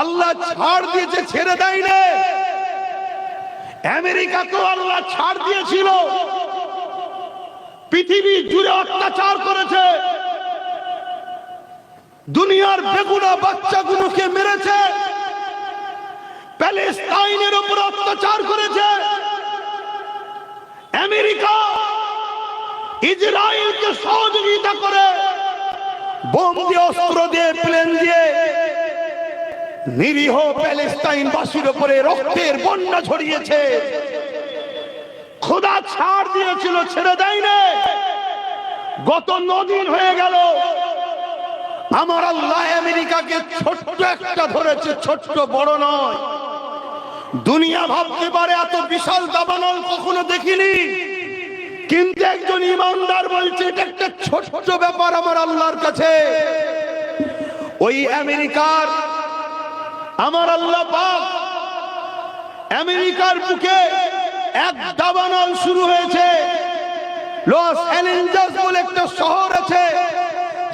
আল্লাহ ছাড় দিয়েছে, ছেড়ে দেয় না আমেরিকাকেও আল্লাহ ছাড় দিয়েছিল। পৃথিবী জুড়ে অত্যাচার করেছে। দুনিয়ার বেগুনা বাচ্চাগুলোকে মেরেছে। প্যালেস্তাইনের উপর অত্যাচার করেছে। আমেরিকা ইসরায়েলকে সহযোগিতা করে, বোম দিয়ে, অস্ত্র দিয়ে, প্লেন দিয়ে নিরীহ প্যালেস্তাইন বাসীর উপরে রক্তের বন্যা ছড়িয়েছে। খোদা ছাড় দিয়েছিল, ছেড়ে দেয় না গত নদিন হয়ে গেল। আমার আল্লাহ আমেরিকাকে ছোট্ট একটা ধরেছে, ছোট্ট বড় নয়। দুনিয়া ভাবতে পারে এত বিশাল দাবানল কখনো দেখিনি। কিন্তু একজন ইমানদার বলছে, এটা একটা ছোট্ট ব্যাপার আমার আল্লাহর কাছে। ওই আমেরিকার আমার আল্লাহ আমেরিকার বুকে এক দাবানল শুরু হয়েছে। লস অ্যাঞ্জেলস বলে একটা শহর আছে,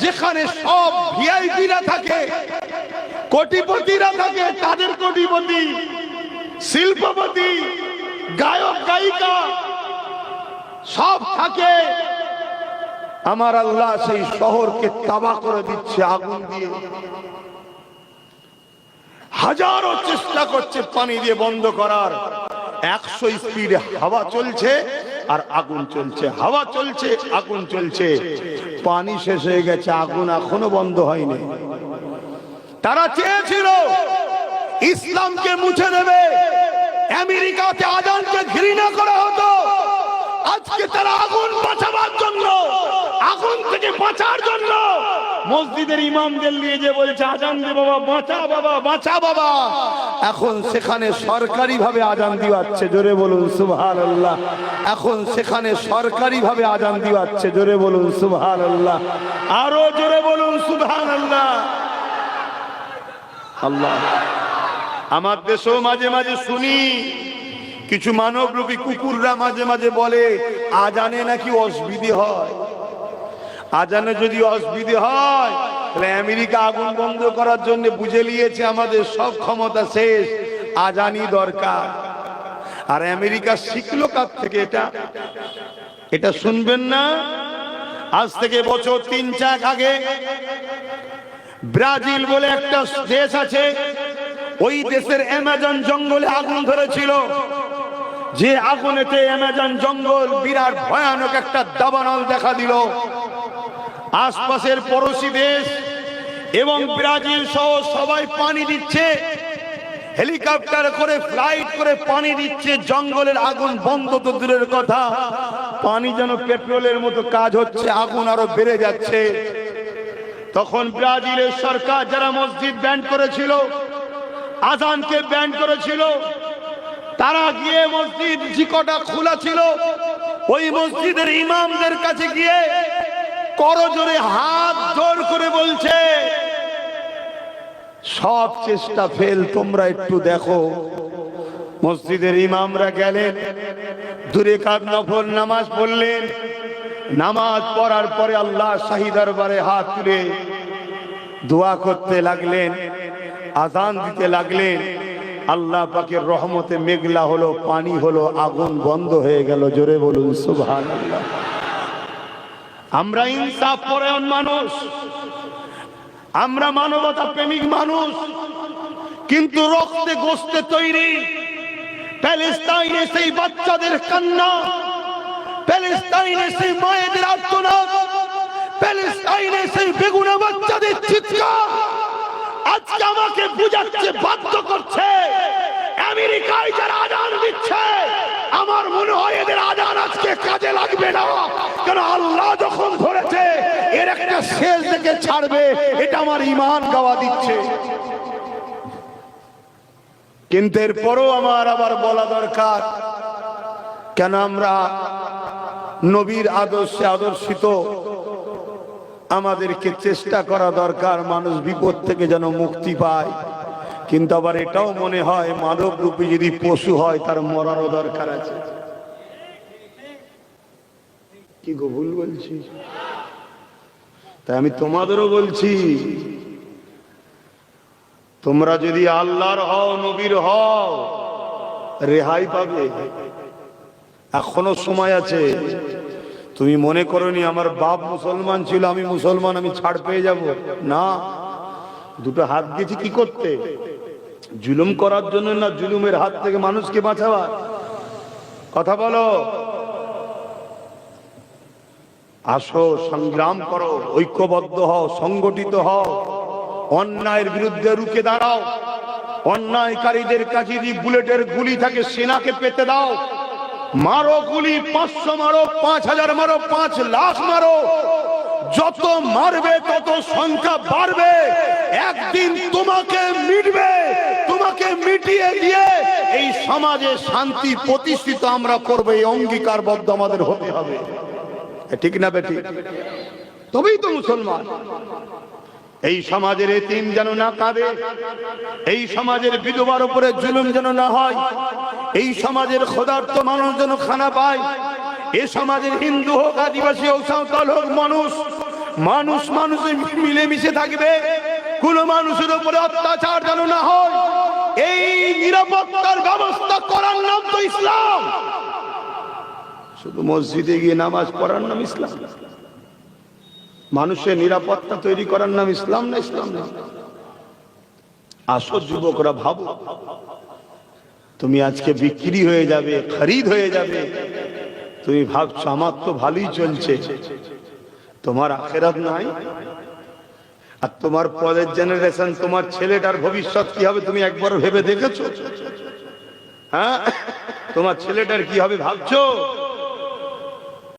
যেখানে সব ভিআইপিরা থাকে, কোটিপতিরা থাকে, তাদের কোটিপতি, শিল্পপতি, গায়ক, গায়িকা, সব থাকে। আমার আল্লাহ সেই শহরকে তাবা করে দিচ্ছে, আগুন দিয়ে। হাজারো চেষ্টা করছে পানি দিয়ে বন্ধ করার। একশো স্পিডে হাওয়া চলছে আর আগুন চলছে, হাওয়া চলছে, আগুন চলছে। পানি শেষ হয়ে গেছে, আগুন এখনও বন্ধ হয়নি। তারা চেয়েছিল, ইসলামকে মুছে দেবে, আমেরিকাতে আজানকে ঘৃণা করা হতো। আজকে তারা আগুন বাঁচাবার জন্য, আগুন থেকে বাঁচার জন্য মসজিদের ইমামদের নিয়ে যে বলছে, আজান দে বাবা, বাঁচা বাবা বাঁচা বাবা। এখন সেখানে সরকারি ভাবে আজান দিওয়াচ্ছে, জোরে বলুন সুবহান আল্লাহ এখন সেখানে সরকারি ভাবে আজান দিওয়াচ্ছে, জোরে বলুন সুবহান আল্লাহ আরও জোরে বলুন সুবহান আল্লাহ আল্লাহ। আমার দেশেও মাঝে মাঝে শুনি, কিছু মানবরূপী কুকুররা মাঝে মাঝে বলে, আজানে নাকি অসুবিধে হয়? আজানে যদি অসুবিধে হয়, তাহলে আমেরিকা আগুন বন্ধ করার জন্য বুঝে নিয়েছে আমাদের সব ক্ষমতা শেষ আজানি দরকার। আর আমেরিকা শিখলো কার থেকে এটা? এটা শুনবেন না? আজ থেকে বছর তিন চাক আগে ব্রাজিল বলে একটা দেশ আছে, ওই দেশের অ্যামাজন জঙ্গলে আগুন ধরেছিল। যে আগুনেতে অ্যামাজন জঙ্গল বিরাট ভয়ানক একটা দাবানল দেখা দিল। আশপাশের পড়োশি দেশ এবং ব্রাজিল সহ সবাই পানি দিচ্ছে। হেলিকপ্টার করে, ফ্লাইট করে পানি দিচ্ছে। জঙ্গলের আগুন বন্ধ তো দূরের কথা। পানি যেন পেট্রোলের মতো কাজ হচ্ছে, আগুন আরও বেড়ে যাচ্ছে। তখন ব্রাজিলের সরকার যারা মসজিদ ব্যান্ড করেছিল, আজানকে ব্যান্ড করেছিল, তারা গিয়ে মসজিদ জিকটা খোলা ছিল। ওই মসজিদের ইমামদের কাছে গিয়ে করজোরে হাত জোর করে বলছে, সব চেষ্টা ফেল, তোমরা একটু দেখো। মসজিদের ইমামরা গেলেন, দূরে কাদ নফল নামাজ পড়লেন, নামাজ পড়ার পরে আল্লাহ শাহী দরবারে হাত তুলে দোয়া করতে লাগলেন, আজান দিতে লাগলেন। আল্লাহ পাকের রহমতে মেঘলা হলো, পানি হলো, আগুন বন্ধ হয়ে গেল, জোরে বলুন সুবহান আল্লাহ আমরা ইনসাফ পরায়ণ মানুষ। আমরা মানবতা প্রেমিক মানুষ। কিন্তু রক্তে গোস্তে তৈরি। প্যালেস্তাইনে সেই বাচ্চাদের কান্না। প্যালেস্তাইনে সেই মায়েদের আর্তনাদ। প্যালেস্তাইনে সেই বেগুনা বাচ্চাদের চিৎকার। আজকে আমাকে বুঝাচ্ছে, বাধ্য করছে। আমেরিকায় যারা আজান দিচ্ছে আমার মনে হয় এদের আজান আজকে কাজে লাগবে না। কেন আল্লাহ যখন ধরেছে, এর একটা শেষ দেখে ছাড়বে, এটা আমার ইমান গাওয়া দিচ্ছে। কিন্তু এরপরও আমার আবার বলা দরকার, কেন আমরা নবীর আদর্শে আদর্শিত, আমাদেরকে চেষ্টা করা দরকার, মানুষ বিপদ থেকে যেন মুক্তি পায়। কিন্তু আবার এটাও মনে হয় মানব রূপী যদি পশু হয়, তার মরারও দরকার আছে। কি গো ভুল বলছি? তাই আমি তোমাদেরও বলছি, তোমরা যদি আল্লাহর হও, নবীর হও, রেহাই পাবে। এখনও সময় আছে। তুমি মনে করনি আমার বাপ মুসলমান ছিল, আমি মুসলমান, আমি ছাড় পেয়ে যাব? না। দুটো হাত দিয়েছি কি করতে? জুলুম করার জন্য না জুলুমের হাত থেকে মানুষকে বাঁচাবার? কথা বলো। আসো, সংগ্রাম করো, ঐক্যবদ্ধ হও, সংগঠিত হও। অন্যায়ের বিরুদ্ধে রুখে দাঁড়াও। অন্যায়কারীদের কাছে যদি বুলেটের গুলি থাকে, সেনাকে পেতে দাও। মারো গুলি, পাঁচশো মারো, পাঁচ হাজার মারো, পাঁচ লাখ মারো। যত মারবে, তত সংখ্যা বাড়বে। একদিন তোমাকে মিটবে, তোমাকে মিটিয়ে দিয়ে এই সমাজে শান্তি প্রতিষ্ঠিত আমরা করব, এই অঙ্গীকারবদ্ধ আমাদের হতে হবে। ঠিক না বেটি? তবেই তো মুসলমান। এই সমাজের এতিম যেন না কাঁদে, এই সমাজের বিধবার উপরে জুলুম যেন না হয়, এই সমাজের ক্ষুধার্ত মানুষ যেন খানা পায়, এ সমাজের হিন্দু হোক, আদিবাসী হোক, সাঁওতাল হোক, মানুষ মানুষ মানুষে মিলেমিশে থাকবে, কোন মানুষের উপরে অত্যাচার যেন না হয়, এই নিরাপত্তার ব্যবস্থা করার নাম তো ইসলাম। শুধু মসজিদে গিয়ে নামাজ পড়ার নাম ইসলাম। মানুষের নিরাপত্তা তৈরি করার নাম ইসলাম না ইসলাম না? আসো যুবকরা, ভাবো। তুমি আজকে বিক্রি হয়ে যাবে, খরিদ হয়ে যাবে। তুমি ভাবছ, আমার তো ভালোই চলছে। তোমার আখেরাত নাই? আর তোমার পরের জেনারেশন তোমার ছেলেটার ভবিষ্যৎ কি হবে তুমি একবার ভেবে দেখেছ? হ্যাঁ? তোমার ছেলেটার কি হবে ভাবছ?